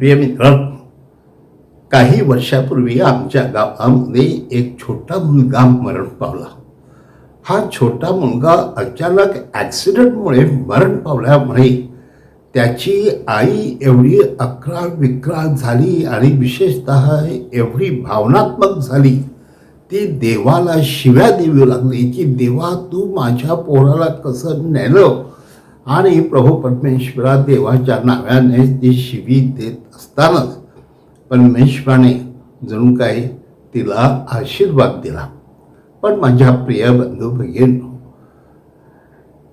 प्रिय मित्र काही वर्षापूर्वी आमच्या गावामध्ये एक छोटा मुलगा मरण पावला. हा छोटा मुलगा अचानक ॲक्सिडेंटमुळे मरण पावल्यामुळे त्याची आई एवढी अकरा विक्रा झाली आणि विशेषत एवढी भावनात्मक झाली. ती देवाला शिव्या देऊ लागली की देवा तू माझ्या पोराला कसं नेलं? आणि प्रभू परमेश्वरा देवाच्या नाव्याने ती शिवी देत असतानाच परमेश्वराने जणू काही तिला आशीर्वाद दिला. पण माझ्या प्रिय बंधू भगिनी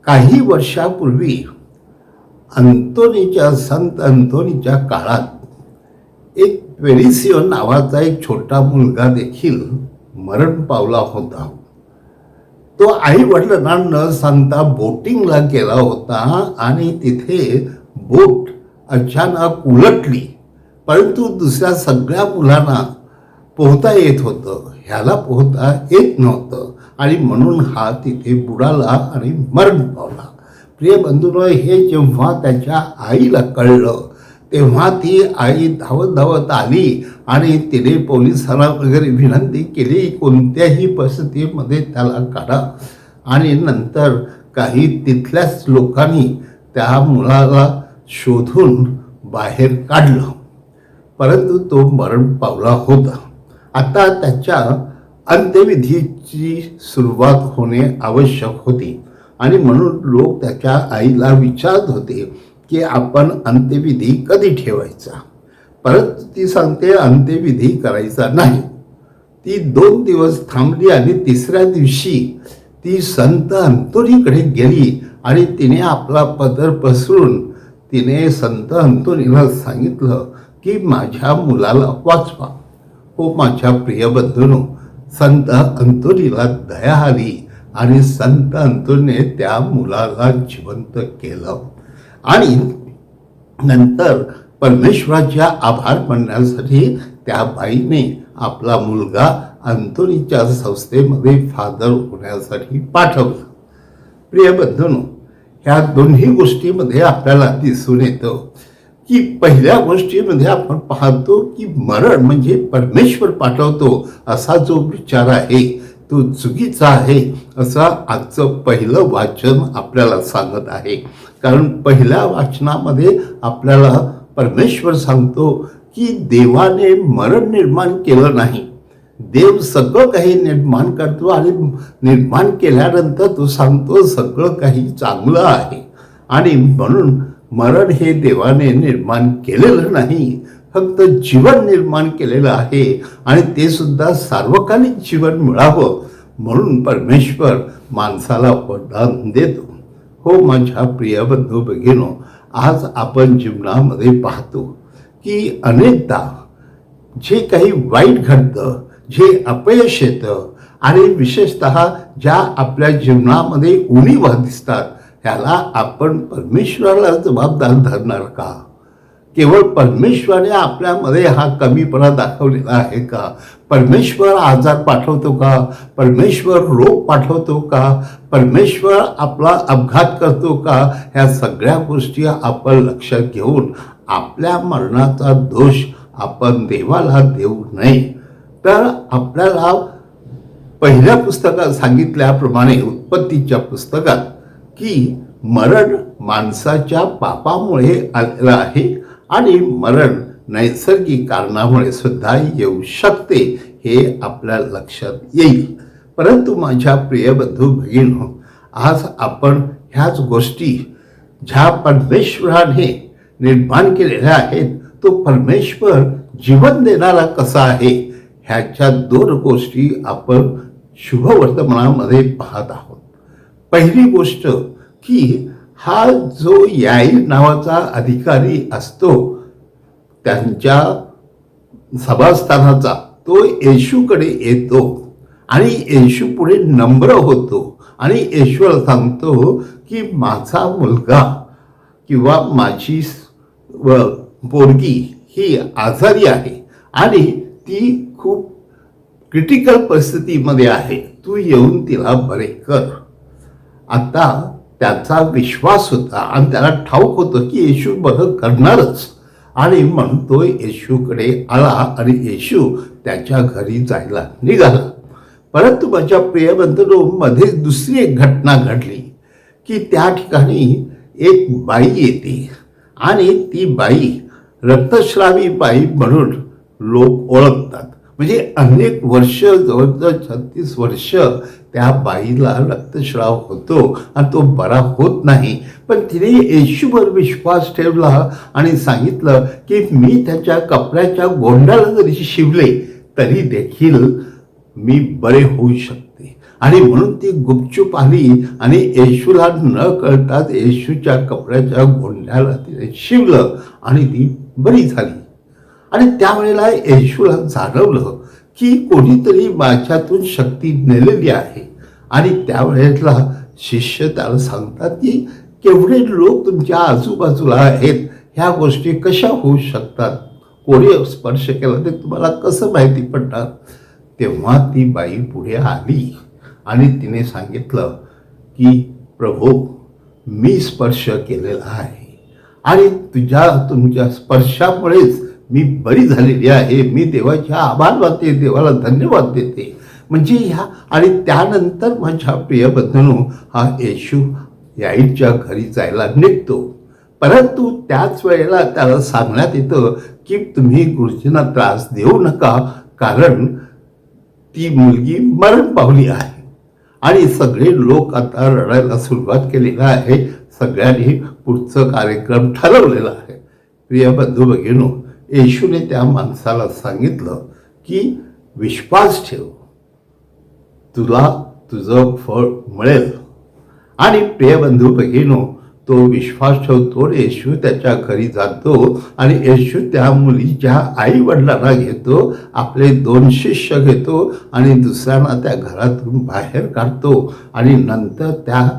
काही वर्षापूर्वी अंतोनीच्या संत अंतोनीच्या काळात एक पेरिसिओ नावाचा एक छोटा मुलगा देखील मरण पावला होता. तो आई वडिलांना न सांगता बोटिंगला गेला होता आणि तिथे बोट अचानक उलटली. परंतु दुसऱ्या सगळ्या मुलांना पोहता येत होतं. ह्याला पोहता येत नव्हतं. आणि म्हणून हा तिथे बुडाला आणि मरण पावला. प्रिय बंधूनं हे जेव्हा त्याच्या आईला कळलं तेव्हा ती आई धावत धावत आली आणि तिने पोलिसांना वगैरे विनंती केली कोणत्याही परिस्थितीमध्ये त्याला काढा. आणि नंतर काही तिथल्याच लोकांनी त्या मुलाला शोधून बाहेर काढलं. परंतु तो मरण पावला होता. आता त्याच्या अंत्यविधीची सुरुवात होणे आवश्यक होती. आणि म्हणून लोक त्याच्या आईला विचारत होते की आपण अंत्यविधी कधी ठेवायचा? परत ती सांगते अंत्यविधी करायचा नाही. ती दोन दिवस थांबली आणि तिसऱ्या दिवशी ती संत अंतोनीकडे गेली आणि तिने आपला पदर पसरून तिने संत अंतोनीला सांगितलं की माझ्या मुलाला वाचवा. हो माझ्या प्रिय बंधूनो संत अंतोनीला दया आली आणि संत अंतोनीने त्या मुलाला जिवंत केलं. आणि नंतर परमेश्वराच्या आभार मानण्यासाठी त्या बाईने आपला मुलगा अंतोनीच्या संस्थेमध्ये फादर होण्यासाठी पाठवला. प्रिय ह्या दोन्ही गोष्टीमध्ये आपल्याला दिसून येतं की पहिल्या गोष्टीमध्ये आपण पाहतो की मरण म्हणजे परमेश्वर पाठवतो असा जो विचार आहे तो चुकीचा आहे असं आजचं पहिलं वाचन आपल्याला सांगत आहे. कारण पहिल्या वाचनामध्ये आपल्याला परमेश्वर सांगतो की देवाने मरण निर्माण केलं नाही. देव सगळं काही निर्माण करतो आणि निर्माण केल्यानंतर तो सांगतो सगळं काही चांगलं आहे. आणि म्हणून मरण हे देवाने निर्माण केलेलं नाही फक्त जीवन निर्माण केलेलं आहे आणि ते सुद्धा सार्वकालिक जीवन मिळावं म्हणून परमेश्वर माणसाला वरदान देतो. हो माझ्या प्रिय बंधू भगिनो आज आपण जीवनामध्ये पाहतो की अनेकदा जे काही वाईट घडतं जे अपयश येतं आणि विशेषत ज्या आपल्या जीवनामध्ये उणीवा दिसतात त्याला आपण परमेश्वराला जबाबदार धरणार का? केवळ परमेश्वराने आपल्यामध्ये हा कमीपणा दाखवलेला आहे का? परमेश्वर आजार पाठवतो का? परमेश्वर रोग पाठवतो का? परमेश्वर आपला अपघात करतो का? ह्या सगळ्या गोष्टी आपण लक्षात घेऊन आपल्या मरणाचा दोष आपण देवाला देऊ नये. तर आपल्याला पहिल्या पुस्तकात सांगितल्याप्रमाणे उत्पत्तीच्या पुस्तकात की मरण माणसाच्या पापामुळे आलेलं आहे आणि मरण नैसर्गिक कारणामुळे सुद्धा येऊ शकते हे आपल्या लक्षात येईल. परंतु माझ्या प्रिय बंधू भगिनो आज आपण ह्याच गोष्टी ज्या परमेश्वराने निर्माण केलेल्या आहेत तो परमेश्वर जीवन देणारा कसा आहे ह्याच्या दोन गोष्टी आपण शुभवर्तमानामध्ये पाहत आहोत. पहिली गोष्ट की हा जो याई नावाचा अधिकारी असतो त्यांच्या सभास्थानाचा तो येशूकडे येतो आणि येशू पुढे नम्र होतो आणि येशूला सांगतो की माझा मुलगा किंवा माझी व पोरगी ही आजारी आहे आणि ती खूप क्रिटिकल परिस्थितीमध्ये आहे. तू येऊन तिला बरे कर. आता त्याचा विश्वास होता आणि त्याला ठाऊक होतं की येशू बरं करणारच. आणि मग तो येशूकडे आला आणि येशू त्याच्या घरी जायला निघाला. परंतु माझ्या प्रियबंधनो मध्ये दुसरी एक घटना घडली की त्या ठिकाणी एक बाई येते आणि ती बाई रक्तश्रावी बाई म्हणून लोक ओळखतात. म्हणजे अनेक वर्ष जवळजवळ छत्तीस वर्ष त्या बाईला रक्तस्राव होतो आणि तो बरा होत नाही. पण तिने येशूवर विश्वास ठेवला आणि सांगितलं की मी त्याच्या कपड्याच्या गोंडाला जरी शिवले तरी देखील मी बरे होऊ शकते. आणि म्हणून ती गुपचूप आली आणि येशूला न कळताच येशूच्या कपड्याच्या गोंड्याला तिने शिवलं आणि ती बरी झाली. आणि त्यावेळेला येशूला जाणवलं की कोणीतरी माझ्यातून शक्ती नेलेली आहे. आणि त्यावेळेला शिष्य त्याला सांगतात की केवढे लोक तुमच्या आजूबाजूला आहेत ह्या गोष्टी कशा होऊ शकतात? कोणी स्पर्श केला ते तुम्हाला कसं माहिती पडणार? तेव्हा ती बाई पुढे आली आणि तिने सांगितलं की प्रभू मी स्पर्श केलेला आहे आणि तुझ्या तुमच्या स्पर्शामुळेच मी बरी झालेली आहे मी देवाच्या आभार मानते देवाला धन्यवाद देते. म्हणजे ह्या आणि त्यानंतर माझ्या प्रिय हा येशू याईच्या घरी जायला निघतो. परंतु त्याच वेळेला त्याला सांगण्यात येतं की तुम्ही गुरुजींना त्रास देऊ नका कारण ती मुलगी मरण पावली आहे. आणि सगळे लोक आता रडायला सुरुवात केलेला आहे सगळ्यांनी पुढचं कार्यक्रम ठरवलेला आहे. प्रिय बंधू भगिनो येशूने त्या माणसाला सांगितलं की विश्वास ठेव. तुला तुझं फळ मिळेल. आणि प्रियबंधू तो विश्वास ठेवतो येशू त्याच्या घरी जातो आणि येशू त्या मुलीच्या आई वडिलांना घेतो आपले दोन शिष्य घेतो आणि दुसऱ्यांना त्या घरातून बाहेर काढतो आणि नंतर त्या